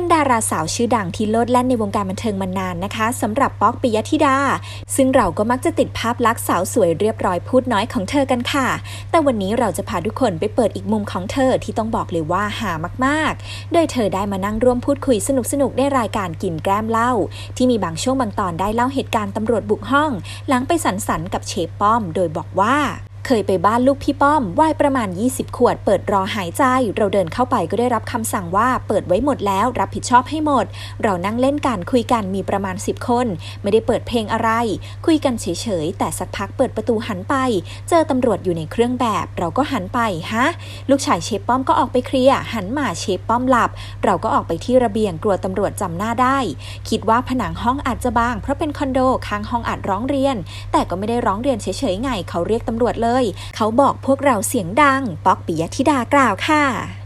เป็นดาราสาวชื่อดังที่โลดแล่นในวงการบันเทิงมานานนะคะสำหรับป๊อกปิยธิดา ซึ่งเราก็มักจะติดภาพลักษณ์สาวสวยเรียบร้อยพูดน้อยของเธอกันค่ะ แต่วันนี้เราจะพาทุกคนไปเปิดอีกมุมของเธอที่ต้องบอกเลยว่าหามากๆ โดยเธอได้มานั่งร่วมพูดคุยสนุกๆในรายการกินแกล้มเล้าที่มีบางช่วงบางตอนได้เล่าเหตุการณ์ตำรวจบุกห้อง หลังไปสันสันกับเชฟป้อม โดยบอกว่า เคยไปบ้านลูกพี่ป้อมวายประมาณ 20 ขวด เปิดรอหายใจ เราเดินเข้าไปก็ได้รับคำสั่งว่าเปิดไว้หมดแล้วรับผิดชอบให้หมด เรานั่งเล่นกันคุยกันมีประมาณ 10 คน ไม่ได้เปิดเพลงอะไร คุยกันเฉยๆ แต่สักพักเปิดประตูหันไป เจอตำรวจอยู่ในเครื่องแบบ เราก็หันไปฮะ ลูกชายเชฟป้อมก็ออกไปเคลียร์หันมาเชฟป้อมหลับ เราก็ออกไปที่ระเบียงกลัวตำรวจจำหน้าได้ คิดว่าผนังห้องอาจจะบาง เพราะเป็นคอนโดข้างห้องอาจร้องเรียน แต่ก็ไม่ได้ร้องเรียนเฉยๆไงเขาเรียกตำรวจเลยเขาบอกพวกเราเสียงดัง ป๊อกปิยธิดากล่าวค่ะ